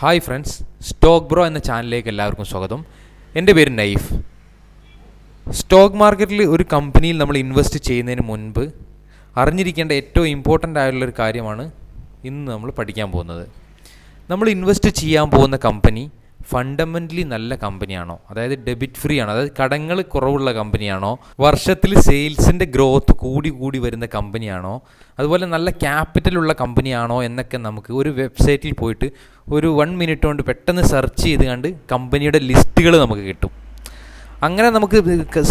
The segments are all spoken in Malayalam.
ഹായ് ഫ്രണ്ട്സ് സ്റ്റോക്ക് ബ്രോ എന്ന ചാനലിലേക്ക് എല്ലാവർക്കും സ്വാഗതം. എന്റെ പേര് നൈഫ്. സ്റ്റോക്ക് മാർക്കറ്റിൽ ഒരു കമ്പനിയിൽ നമ്മൾ ഇൻവെസ്റ്റ് ചെയ്യുന്നതിന് മുൻപ് അറിഞ്ഞിരിക്കേണ്ട ഏറ്റവും ഇമ്പോർട്ടന്റ് ആയിട്ടുള്ളൊരു കാര്യമാണ് ഇന്ന് നമ്മൾ പഠിക്കാൻ പോകുന്നത്. നമ്മൾ ഇൻവെസ്റ്റ് ചെയ്യാൻ പോകുന്ന കമ്പനി ഫണ്ടമെന്റലി നല്ല കമ്പനിയാണോ അതായത് ഡെബിറ്റ് ഫ്രീ ആണോ? അതായത് കടങ്ങൾ കുറവുള്ള കമ്പനിയാണോ വർഷത്തിൽ സെയിൽസിന്റെ ഗ്രോത്ത് കൂടി കൂടി വരുന്ന കമ്പനിയാണോ അതുപോലെ നല്ല ക്യാപിറ്റലുള്ള കമ്പനിയാണോ എന്നൊക്കെ നമുക്ക് ഒരു വെബ്സൈറ്റിൽ പോയിട്ട് ഒരു വൺ മിനിറ്റ് കൊണ്ട് പെട്ടെന്ന് സെർച്ച് ചെയ്ത് കണ്ട് കമ്പനിയുടെ ലിസ്റ്റുകൾ നമുക്ക് കിട്ടും. അങ്ങനെ നമുക്ക്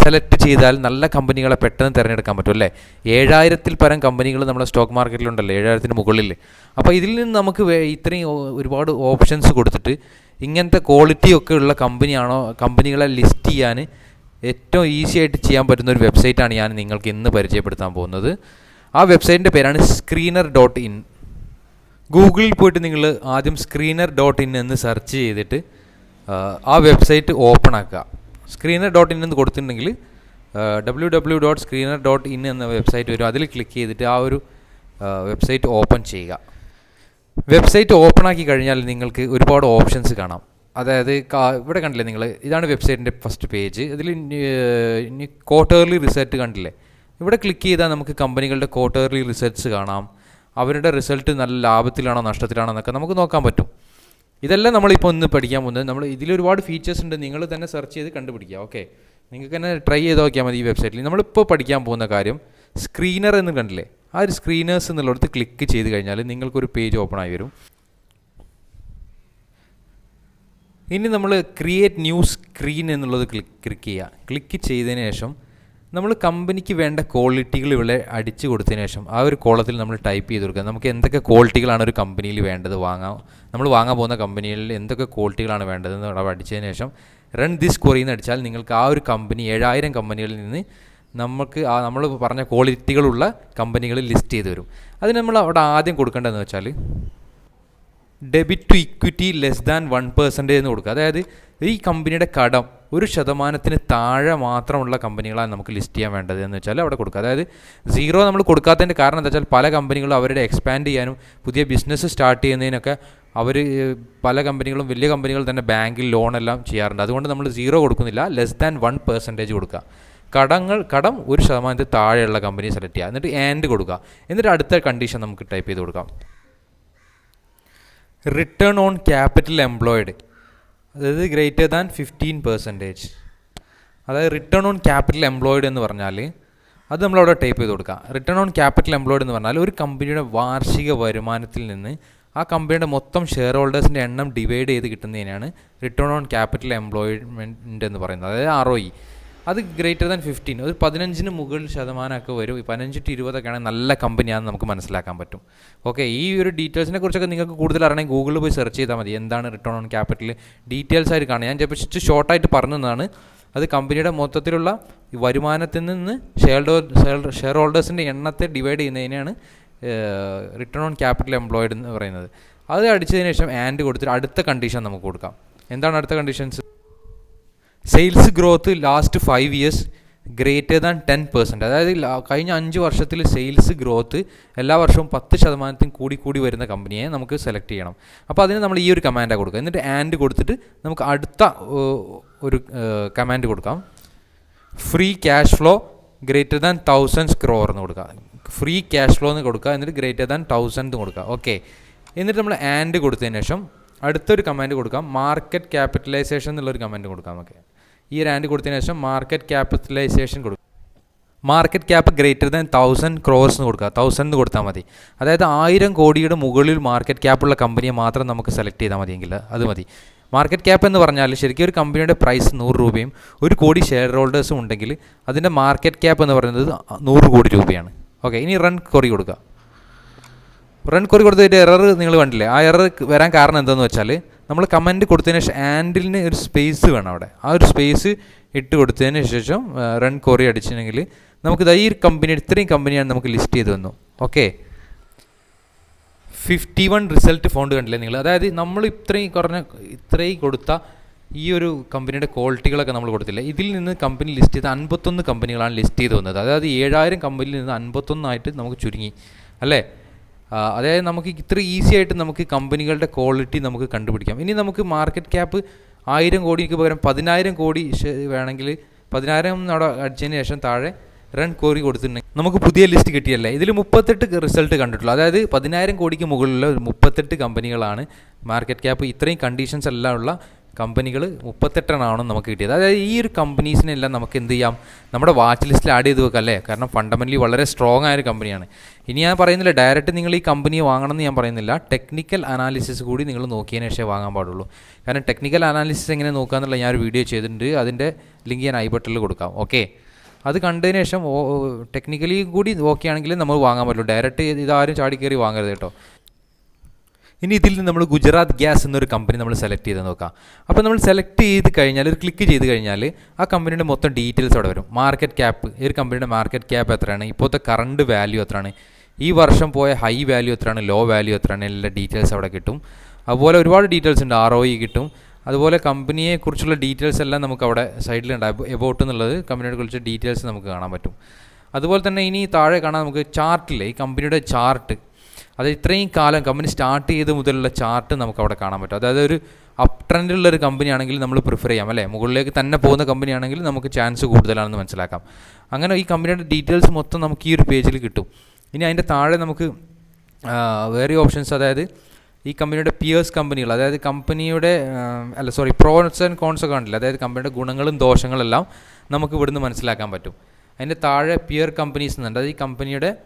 സെലക്ട് ചെയ്താൽ നല്ല കമ്പനികളെ പെട്ടെന്ന് തിരഞ്ഞെടുക്കാൻ പറ്റും അല്ലേ? ഏഴായിരത്തിൽ പരം കമ്പനികൾ നമ്മുടെ സ്റ്റോക്ക് മാർക്കറ്റിലുണ്ടല്ലോ ഏഴായിരത്തിന് മുകളിൽ. അപ്പോൾ ഇതിൽ നിന്ന് നമുക്ക് ഇത്രയും ഒരുപാട് ഓപ്ഷൻസ് കൊടുത്തിട്ട് ഇങ്ങനത്തെ ക്വാളിറ്റി ഒക്കെ ഉള്ള കമ്പനിയാണോ കമ്പനികളെ ലിസ്റ്റ് ചെയ്യാൻ ഏറ്റവും ഈസി ആയിട്ട് ചെയ്യാൻ പറ്റുന്ന ഒരു വെബ്സൈറ്റാണ് ഞാൻ നിങ്ങൾക്ക് ഇന്ന് പരിചയപ്പെടുത്താൻ പോകുന്നത്. ആ വെബ്സൈറ്റിന്റെ പേരാണ് സ്ക്രീനർ ഡോട്ട് ഇൻ ഗൂഗിളിൽ പോയിട്ട് നിങ്ങൾ ആദ്യം സ്ക്രീനർ ഡോട്ട് ഇൻ എന്ന് സെർച്ച് ചെയ്തിട്ട് ആ, വെബ്സൈറ്റ് ഓപ്പൺ ആക്കുക. സ്ക്രീനർ ഡോട്ട് ഇൻ എന്ന് കൊടുത്തിട്ടുണ്ടെങ്കിൽ W W dot screener dot in എന്ന വെബ്സൈറ്റ് വരും. അതിൽ ക്ലിക്ക് ചെയ്തിട്ട് ആ ഒരു വെബ്സൈറ്റ് ഓപ്പൺ ചെയ്യുക. വെബ്സൈറ്റ് ഓപ്പൺ ആക്കി കഴിഞ്ഞാൽ നിങ്ങൾക്ക് ഒരുപാട് ഓപ്ഷൻസ് കാണാം. അതായത് ഇവിടെ കണ്ടില്ലേ നിങ്ങൾ ഇതാണ് വെബ്സൈറ്റിന്റെ ഫസ്റ്റ് പേജ് ഇതിൽ ക്വാർട്ടേർലി റിസൾട്ട് കണ്ടില്ലേ? ഇവിടെ ക്ലിക്ക് ചെയ്താൽ നമുക്ക് കമ്പനികളുടെ ക്വാർട്ടേർലി റിസൾട്ട്സ് കാണാം. അവരുടെ റിസൾട്ട് നല്ല ലാഭത്തിലാണോ നഷ്ടത്തിലാണോ എന്നൊക്കെ നമുക്ക് നോക്കാൻ പറ്റും. ഇതെല്ലാം നമ്മളിപ്പോൾ ഒന്ന് പഠിക്കാൻ പോകുന്നത്. നമ്മൾ ഇതിൽ ഒരുപാട് ഫീച്ചേഴ്സ് ഉണ്ട്. നിങ്ങൾ തന്നെ സെർച്ച് ചെയ്ത് കണ്ടുപിടിക്കുക. ഓക്കെ നിങ്ങൾക്ക് തന്നെ ട്രൈ ചെയ്ത് നോക്കിയാൽ മതി ഈ വെബ്സൈറ്റിൽ നമ്മളിപ്പോൾ പഠിക്കാൻ പോകുന്ന കാര്യം സ്ക്രീനർ എന്ന് കണ്ടില്ലേ? ആ ഒരു സ്ക്രീനേഴ്സ് എന്നുള്ളിടത്ത് ക്ലിക്ക് ചെയ്ത് കഴിഞ്ഞാൽ നിങ്ങൾക്കൊരു പേജ് ഓപ്പൺ ആയി വരും. ഇനി നമ്മൾ ക്രിയേറ്റ് ന്യൂ സ്ക്രീൻ എന്നുള്ളത് ക്ലിക്ക് ക്ലിക്ക് ചെയ്യുക ക്ലിക്ക് ചെയ്തതിന് ശേഷം നമ്മൾ കമ്പനിക്ക് വേണ്ട ക്വാളിറ്റികൾ ഇവിടെ അടിച്ചു കൊടുത്തതിന് ശേഷം ആ ഒരു കോളത്തിൽ നമ്മൾ ടൈപ്പ് ചെയ്ത് കൊടുക്കുക. നമുക്ക് എന്തൊക്കെ ക്വാളിറ്റികളാണ് ഒരു കമ്പനിയിൽ വേണ്ടത്? വാങ്ങാൻ നമ്മൾ വാങ്ങാൻ പോകുന്ന കമ്പനിയിൽ എന്തൊക്കെ ക്വാളിറ്റികളാണ് വേണ്ടതെന്ന് അവിടെ അടിച്ചതിന് ശേഷം റൺ ദിസ് കൊറിയെന്ന് അടിച്ചാൽ നിങ്ങൾക്ക് ആ ഒരു കമ്പനി ഏഴായിരം കമ്പനികളിൽ നിന്ന് നമുക്ക് ആ നമ്മൾ പറഞ്ഞ ക്വാളിറ്റികളുള്ള കമ്പനികൾ ലിസ്റ്റ് ചെയ്ത് വരും. അതിന് നമ്മൾ അവിടെ ആദ്യം കൊടുക്കേണ്ടതെന്ന് വെച്ചാൽ debit to equity less than one percentage എന്ന് കൊടുക്കുക. അതായത് ഈ കമ്പനിയുടെ കടം ഒരു ശതമാനത്തിന് താഴെ മാത്രമുള്ള കമ്പനികളാണ് നമുക്ക് ലിസ്റ്റ് ചെയ്യാൻ വേണ്ടത് എന്ന് വെച്ചാൽ അവിടെ കൊടുക്കുക. അതായത് സീറോ നമ്മൾ കൊടുക്കാത്തതിന്റെ കാരണം എന്താ വെച്ചാൽ പല കമ്പനികളും അവരുടെ എക്സ്പാൻഡ് ചെയ്യാനും പുതിയ ബിസിനസ് സ്റ്റാർട്ട് ചെയ്യുന്നതിനൊക്കെ അവർ പല കമ്പനികളും വലിയ കമ്പനികൾ തന്നെ ബാങ്കിൽ ലോണെല്ലാം ചെയ്യാറുണ്ട്. അതുകൊണ്ട് നമ്മൾ സീറോ കൊടുക്കുന്നില്ല. ലെസ് ദാൻ വൺ പെർസെന്റേജ് കൊടുക്കുക. കടങ്ങൾ കടം ഒരു ശതമാനത്തിൽ താഴെയുള്ള കമ്പനി സെലക്ട് ചെയ്യുക. എന്നിട്ട് ആൻഡ് കൊടുക്കുക. എന്നിട്ട് അടുത്ത കണ്ടീഷൻ നമുക്ക് ടൈപ്പ് ചെയ്ത് കൊടുക്കാം. റിട്ടേൺ ഓൺ ക്യാപിറ്റൽ എംപ്ലോയിഡ് അതായത് ഗ്രേറ്റർ ദാൻ ഫിഫ്റ്റീൻ പെർസെന്റേജ് അതായത് റിട്ടേൺ ഓൺ ക്യാപിറ്റൽ എംപ്ലോയിഡ് എന്ന് പറഞ്ഞാൽ അത് നമ്മളവിടെ ടൈപ്പ് ചെയ്ത് കൊടുക്കുക. റിട്ടേൺ ഓൺ ക്യാപിറ്റൽ എംപ്ലോയിഡ് എന്ന് പറഞ്ഞാൽ ഒരു കമ്പനിയുടെ വാർഷിക വരുമാനത്തിൽ നിന്ന് ആ കമ്പനിയുടെ മൊത്തം ഷെയർ ഹോൾഡേഴ്സിന്റെ എണ്ണം ഡിവൈഡ് ചെയ്ത് കിട്ടുന്നതിനാണ് റിട്ടേൺ ഓൺ ക്യാപിറ്റൽ എംപ്ലോയ്മെന്റ് എന്ന് പറയുന്നത്. അതായത് ആർ ഒ ഇ അത് ഗ്രേറ്റർ ദാൻ ഫിഫ്റ്റീൻ ഒരു പതിനഞ്ചിന് മുകളിൽ ശതമാനമൊക്കെ വരും. പതിനഞ്ച് ടു ഇരുപതൊക്കെ ആണെങ്കിൽ നല്ല കമ്പനിയാണെന്ന് നമുക്ക് മനസ്സിലാക്കാൻ പറ്റും. ഓക്കെ ഈ ഒരു ഡീറ്റെയിൽസിനെ കുറിച്ചൊക്കെ നിങ്ങൾക്ക് കൂടുതൽ അറിയണമെങ്കിൽ ഗൂഗിളിൽ പോയി സെർച്ച് ചെയ്താൽ മതി. എന്താണ് റിട്ടേൺ ഓൺ ക്യാപിറ്റൽ ഡീറ്റെയിൽസ് ആയിട്ട് കാണാം ഞാൻ ജസ്റ്റ് ഷോർട്ടായിട്ട് പറഞ്ഞതാണ്. അത് കമ്പനിയുടെ മൊത്തത്തിലുള്ള വരുമാനത്തിൽ നിന്ന് ഷെയർ ഷെയർ ഹോൾഡേഴ്സിന്റെ എണ്ണത്തെ ഡിവൈഡ് ചെയ്യുന്നതിനാണ് റിട്ടേൺ ഓൺ ക്യാപിറ്റൽ എംപ്ലോയിഡ് എന്ന് പറയുന്നത്. അത് അടിച്ചതിന് ശേഷം ആൻഡ് കൊടുത്തിട്ട് അടുത്ത കണ്ടീഷൻ നമുക്ക് കൊടുക്കാം. എന്താണ് അടുത്ത conditions sales growth last five years greater than ten percent അതായത് കഴിഞ്ഞ അഞ്ച് വർഷത്തിൽ സെയിൽസ് ഗ്രോത്ത് എല്ലാ വർഷവും പത്ത് ശതമാനത്തിൽ കൂടി കൂടി വരുന്ന കമ്പനിയെ നമുക്ക് സെലക്ട് ചെയ്യണം. അപ്പോൾ അതിന് നമ്മൾ ഈ ഒരു കമാൻഡാണ് കൊടുക്കുക. എന്നിട്ട് ആൻഡ് കൊടുത്തിട്ട് നമുക്ക് അടുത്ത ഒരു കമാൻഡ് കൊടുക്കാം. Free cash flow greater than thousand crore എന്ന് കൊടുക്കുക. ഫ്രീ ക്യാഷ് ഫ്ലോ എന്ന് കൊടുക്കുക. എന്നിട്ട് ഗ്രേറ്റർ ദാൻ തൗസൻഡ് കൊടുക്കുക. ഓക്കെ എന്നിട്ട് നമ്മൾ ആൻഡ് കൊടുത്തതിന് ശേഷം അടുത്തൊരു കമാൻഡ് കൊടുക്കാം. മാർക്കറ്റ് ക്യാപിറ്റലൈസേഷൻ എന്നുള്ളൊരു കമാൻഡ് കൊടുക്കാം നമുക്ക്. ഈ റാൻഡ് കൊടുത്തതിന് ശേഷം മാർക്കറ്റ് ക്യാപിറ്റലൈസേഷൻ കൊടുക്കും. Market cap greater than thousand crores എന്ന് കൊടുക്കുക. തൗസൻഡ് എന്ന് കൊടുത്താൽ മതി. അതായത് ആയിരം കോടിയുടെ മുകളിൽ മാർക്കറ്റ് ക്യാപ്പുള്ള കമ്പനിയെ മാത്രം നമുക്ക് സെലക്ട് ചെയ്താൽ മതിയെങ്കിൽ അത് മതി. മാർക്കറ്റ് ക്യാപ്പ് എന്ന് പറഞ്ഞാൽ ശരിക്കും ഒരു കമ്പനിയുടെ പ്രൈസ് നൂറ് രൂപയും ഒരു കോടി ഷെയർ ഹോൾഡേഴ്സും ഉണ്ടെങ്കിൽ അതിന്റെ മാർക്കറ്റ് ക്യാപ്പ് എന്ന് പറയുന്നത് നൂറ് കോടി രൂപയാണ്. ഓക്കെ ഇനി റൺ കൊറി കൊടുക്കുക. റൺ കൊറി കൊടുത്തിട്ട് എറർ നിങ്ങൾ കണ്ടില്ലേ? ആ എറർ വരാൻ കാരണം എന്താണെന്ന് വെച്ചാൽ നമ്മൾ കമന്റ് കൊടുത്തതിന് ശേഷം ആൻഡിലിന് ഒരു സ്പേസ് വേണം അവിടെ. ആ ഒരു സ്പേസ് ഇട്ട് കൊടുത്തതിന് ശേഷം റൺ കോറി അടിച്ചിട്ടുണ്ടെങ്കിൽ നമുക്ക് ഈ കമ്പനി ഇത്രയും കമ്പനിയാണ് നമുക്ക് ലിസ്റ്റ് ചെയ്ത് തന്നു. Okay? Fifty one result found കണ്ടില്ലേ നിങ്ങൾ? അതായത് നമ്മൾ ഇത്രയും കുറഞ്ഞ ഇത്രയും കൊടുത്ത ഈ ഒരു കമ്പനിയുടെ ക്വാളിറ്റികളൊക്കെ നമ്മൾ കൊടുത്തില്ല? ഇതിൽ നിന്ന് കമ്പനി ലിസ്റ്റ് ചെയ്ത അൻപത്തൊന്ന് കമ്പനികളാണ് ലിസ്റ്റ് ചെയ്ത് വന്നത് അതായത് ഏഴായിരം കമ്പനിയിൽ നിന്ന് അൻപത്തൊന്നായിട്ട് നമുക്ക് ചുരുങ്ങി. അല്ലേ? അതായത് നമുക്ക് ഇത്ര ഈസി ആയിട്ട് നമുക്ക് കമ്പനികളുടെ ക്വാളിറ്റി നമുക്ക് കണ്ടുപിടിക്കാം. ഇനി നമുക്ക് മാർക്കറ്റ് ക്യാപ്പ് ആയിരം കോടിക്ക് പകരം പതിനായിരം കോടി വേണമെങ്കിൽ പതിനായിരം അവിടെ അടിച്ചതിന് ശേഷം താഴെ റൺ കോറി കൊടുത്തിട്ടുണ്ടെങ്കിൽ നമുക്ക് പുതിയ ലിസ്റ്റ് കിട്ടിയല്ലേ? ഇതിൽ മുപ്പത്തെട്ട് റിസൾട്ട് കണ്ടിട്ടുള്ളൂ. അതായത് പതിനായിരം കോടിക്ക് മുകളിലുള്ള മുപ്പത്തെട്ട് കമ്പനികളാണ് മാർക്കറ്റ് ക്യാപ്പ് ഇത്രയും കണ്ടീഷൻസ് എല്ലാം ഉള്ള കമ്പനികൾ മുപ്പത്തെട്ടെണ്ണമാണ് നമുക്ക് കിട്ടിയത്. അതായത് ഈ ഒരു കമ്പനീസിനെല്ലാം നമുക്ക് എന്ത് ചെയ്യാം? നമ്മുടെ വാച്ച് ലിസ്റ്റിൽ ആഡ് ചെയ്ത് വെക്കാം അല്ലേ? കാരണം ഫണ്ടമെന്റലി വളരെ സ്ട്രോങ് ആയ ഒരു കമ്പനിയാണ്. ഇനി ഞാൻ പറയുന്നില്ല ഡയറക്റ്റ് നിങ്ങൾ ഈ കമ്പനി വാങ്ങണമെന്ന് ഞാൻ പറയുന്നില്ല. ടെക്നിക്കൽ അനാലിസിസ് കൂടി നിങ്ങൾ നോക്കിയതിന് ശേഷമേ വാങ്ങാൻ പാടുള്ളൂ. കാരണം ടെക്നിക്കൽ അനാലിസിസ് എങ്ങനെ നോക്കാന്നുള്ള ഞാൻ ഒരു വീഡിയോ ചെയ്തിട്ടുണ്ട്. അതിന്റെ ലിങ്ക് ഞാൻ ഐ ബട്ടണിൽ കൊടുക്കാം. ഓക്കെ അത് കണ്ടതിന് ശേഷം ടെക്നിക്കലി കൂടി ഓക്കെ ആണെങ്കിൽ നമ്മൾ വാങ്ങാൻ പറ്റുള്ളൂ. ഡയറക്റ്റ് ഇതാരും ചാടി കയറി വാങ്ങരുത് കേട്ടോ. ഇനി ഇതിൽ നിന്ന് നമ്മൾ ഗുജറാത്ത് ഗ്യാസ് എന്നൊരു കമ്പനി നമ്മൾ സെലക്ട് ചെയ്ത് നോക്കാം. അപ്പോൾ നമ്മൾ സെലക്ട് ചെയ്ത് കഴിഞ്ഞാൽ ഒരു ക്ലിക്ക് ചെയ്ത് കഴിഞ്ഞാൽ ആ കമ്പനിയുടെ മൊത്തം ഡീറ്റെയിൽസ് അവിടെ വരും. മാർക്കറ്റ് ക്യാപ്പ് ഈ ഒരു കമ്പനിയുടെ മാർക്കറ്റ് ക്യാപ്പ് എത്രയാണ് ഇപ്പോഴത്തെ കറണ്ട് വാല്യൂ എത്രയാണ് ഈ വർഷം പോയ ഹൈ വാല്യൂ എത്രയാണ് ലോ വാല്യൂ എത്രയാണ് എല്ലാ ഡീറ്റെയിൽസ് അവിടെ കിട്ടും. അതുപോലെ ഒരുപാട് ഡീറ്റെയിൽസ് ഉണ്ട് ആർ ഒ ഇ കിട്ടും. അതുപോലെ കമ്പനിയെക്കുറിച്ചുള്ള ഡീറ്റെയിൽസ് എല്ലാം നമുക്ക് അവിടെ സൈഡിലുണ്ട് എബൌട്ട് എന്നുള്ളത് കമ്പനിയെ കുറിച്ച് ഡീറ്റെയിൽസ് നമുക്ക് കാണാൻ പറ്റും. അതുപോലെ തന്നെ ഇനി താഴെ കാണാൻ നമുക്ക് ചാർട്ടിൽ ഈ കമ്പനിയുടെ ചാർട്ട് അത് ഇത്രയും കാലം കമ്പനി സ്റ്റാർട്ട് ചെയ്ത് മുതലുള്ള ചാർട്ട് നമുക്ക് അവിടെ കാണാൻ പറ്റും. അതായത് ഒരു അപ് ട്രെൻഡിലുള്ള ഒരു കമ്പനി ആണെങ്കിൽ നമ്മൾ പ്രിഫർ ചെയ്യാം അല്ലേ? മുകളിലേക്ക് തന്നെ പോകുന്ന കമ്പനി ആണെങ്കിൽ നമുക്ക് ചാൻസ് കൂടുതലാണെന്ന് മനസ്സിലാക്കാം. അങ്ങനെ ഈ കമ്പനിയുടെ ഡീറ്റെയിൽസ് മൊത്തം നമുക്ക് ഈ ഒരു പേജിൽ കിട്ടും. ഇനി അതിന്റെ താഴെ നമുക്ക് വേറെ ഓപ്ഷൻസ് അതായത് ഈ കമ്പനിയുടെ പിയേഴ്സ് കമ്പനികൾ അതായത് കമ്പനിയുടെ അല്ല സോറി പ്രോസ് ആൻഡ് കോൺസ് ഒക്കെ ഉണ്ടല്ലോ അതായത് കമ്പനിയുടെ ഗുണങ്ങളും ദോഷങ്ങളെല്ലാം നമുക്ക് ഇവിടുന്ന് മനസ്സിലാക്കാൻ പറ്റും. അതിന്റെ താഴെ പിയർ കമ്പനീസ് എന്നുണ്ട് അതായത് ഈ കമ്പനിയുടെ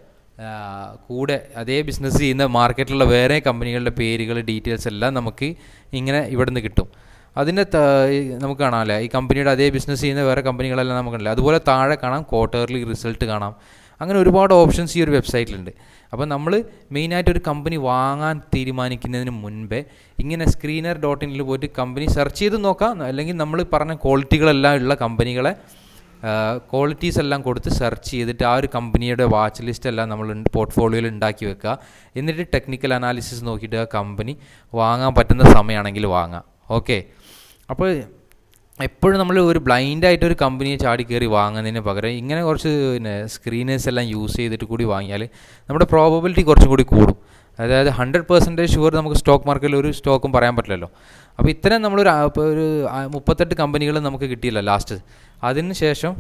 കൂടെ അതേ ബിസിനസ് ചെയ്യുന്ന മാർക്കറ്റിലുള്ള വേറെ കമ്പനികളുടെ പേരുകൾ ഡീറ്റെയിൽസ് എല്ലാം നമുക്ക് ഇങ്ങനെ ഇവിടുന്ന് കിട്ടും. അതിന്റെ നമുക്ക് കാണാമല്ലേ ഈ കമ്പനിയുടെ അതേ ബിസിനസ് ചെയ്യുന്ന വേറെ കമ്പനികളെല്ലാം നമുക്കുണ്ടല്ലോ അതുപോലെ താഴെ കാണാം ക്വാർട്ടർലി റിസൾട്ട് കാണാം. അങ്ങനെ ഒരുപാട് ഓപ്ഷൻസ് ഈ ഒരു വെബ്സൈറ്റിലുണ്ട് അപ്പോൾ നമ്മൾ മെയിനായിട്ട് ഒരു കമ്പനി വാങ്ങാൻ തീരുമാനിക്കുന്നതിന് മുൻപേ ഇങ്ങനെ സ്ക്രീനർ ഡോട്ട് ഇനിൽ പോയിട്ട് കമ്പനി സെർച്ച് ചെയ്ത് നോക്കാം. അല്ലെങ്കിൽ നമ്മൾ പറഞ്ഞ ക്വാളിറ്റികളെല്ലാം ഉള്ള കമ്പനികളെ ക്വാളിറ്റീസ് എല്ലാം കൊടുത്ത് സെർച്ച് ചെയ്തിട്ട് ആ ഒരു കമ്പനിയുടെ വാച്ച് ലിസ്റ്റ് എല്ലാം നമ്മൾ പോർട്ട്ഫോളിയോയിൽ ഉണ്ടാക്കി വെക്കുക. എന്നിട്ട് ടെക്നിക്കൽ അനാലിസിസ് നോക്കിയിട്ട് ആ കമ്പനി വാങ്ങാൻ പറ്റുന്ന സമയമാണെങ്കിൽ വാങ്ങാം. ഓക്കെ അപ്പോൾ എപ്പോഴും നമ്മൾ ഒരു ബ്ലൈൻഡായിട്ട് ഒരു കമ്പനിയെ ചാടി കയറി വാങ്ങുന്നതിന് പകരം ഇങ്ങനെ കുറച്ച് പിന്നെ സ്ക്രീനേഴ്സ് എല്ലാം യൂസ് ചെയ്തിട്ട് കൂടി വാങ്ങിയാൽ നമ്മുടെ പ്രോബബിലിറ്റി കുറച്ചും കൂടി കൂടും. അതായത് ഹൺഡ്രഡ് പെർസെന്റേജ് ഷുവർ നമുക്ക് സ്റ്റോക്ക് മാർക്കറ്റിൽ ഒരു സ്റ്റോക്കും പറയാൻ പറ്റില്ലല്ലോ. അപ്പോൾ ഇത്രയും നമ്മളൊരു ഒരു മുപ്പത്തെട്ട് കമ്പനികൾ നമുക്ക് കിട്ടിയില്ല ലാസ്റ്റ് അതിന് ശേഷം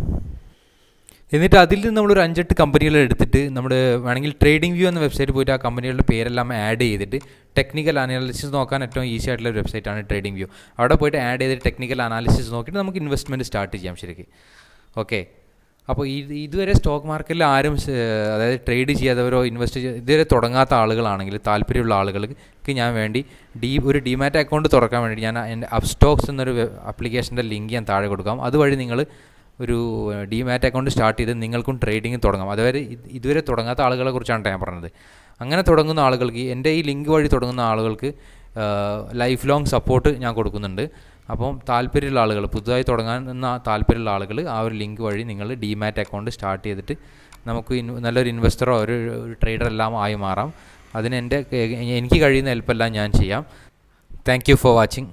എന്നിട്ട് അതിൽ നിന്ന് നമ്മളൊരു അഞ്ചെട്ട് കമ്പനികൾ എടുത്തിട്ട് നമ്മൾ വേണമെങ്കിൽ ട്രേഡിംഗ് വ്യൂ എന്ന വെബ്സൈറ്റ് പോയിട്ട് ആ കമ്പനികളുടെ പേരെല്ലാം ആഡ് ചെയ്തിട്ട് ടെക്നിക്കൽ അനാലിസിസ് നോക്കാൻ ഏറ്റവും ഈസി ആയിട്ടുള്ള ഒരു വെബ്സൈറ്റാണ് ട്രേഡിംഗ് വ്യൂ അവിടെ പോയിട്ട് ആഡ് ചെയ്തിട്ട് ടെക്നിക്കൽ അനാലിസിസ് നോക്കിയിട്ട് നമുക്ക് ഇൻവെസ്റ്റ്മെന്റ് സ്റ്റാർട്ട് ചെയ്യാം ശരിക്കും. ഓക്കെ അപ്പോൾ ഈ ഇതുവരെ സ്റ്റോക്ക് മാർക്കറ്റിൽ ആരും അതായത് ട്രേഡ് ചെയ്യാത്തവരോ ഇൻവെസ്റ്റ് ചെയ്യ ഇതുവരെ തുടങ്ങാത്ത ആളുകളാണെങ്കിൽ താല്പര്യമുള്ള ആളുകൾക്ക് ഞാൻ വേണ്ടി ഡീ ഒരു ഡിമാറ്റ് അക്കൗണ്ട് തുറക്കാൻ വേണ്ടി ഞാൻ എന്റെ അപ് സ്റ്റോക്സ് എന്നൊരു ആപ്ലിക്കേഷന്റെ ലിങ്ക് ഞാൻ താഴെ കൊടുക്കാം. അതുവഴി നിങ്ങൾ ഒരു ഡിമാറ്റ് അക്കൗണ്ട് സ്റ്റാർട്ട് ചെയ്ത് നിങ്ങൾക്കും ട്രേഡിംഗ് തുടങ്ങാം. അതുവരെ ഇതുവരെ തുടങ്ങാത്ത ആളുകളെ കുറിച്ചാണ് ഞാൻ പറഞ്ഞത്. അങ്ങനെ തുടങ്ങുന്ന ആളുകൾക്ക് എന്റെ ഈ ലിങ്ക് വഴി തുടങ്ങുന്ന ആളുകൾക്ക് ലൈഫ് ലോങ് സപ്പോർട്ട് ഞാൻ കൊടുക്കുന്നുണ്ട്. അപ്പം താല്പര്യമുള്ള ആളുകൾ പുതുതായി തുടങ്ങാൻ താല്പര്യമുള്ള ആളുകൾ ആ ഒരു ലിങ്ക് വഴി നിങ്ങൾ ഡിമാറ്റ് അക്കൗണ്ട് സ്റ്റാർട്ട് ചെയ്തിട്ട് നമുക്ക് നല്ലൊരു ഇൻവെസ്റ്ററോ ഒരു ട്രേഡർ എല്ലാം ആയി മാറാം. അതിന് എന്റെ എനിക്ക് കഴിയുന്ന ഹെൽപ്പെല്ലാം ഞാൻ ചെയ്യാം. Thank you for watching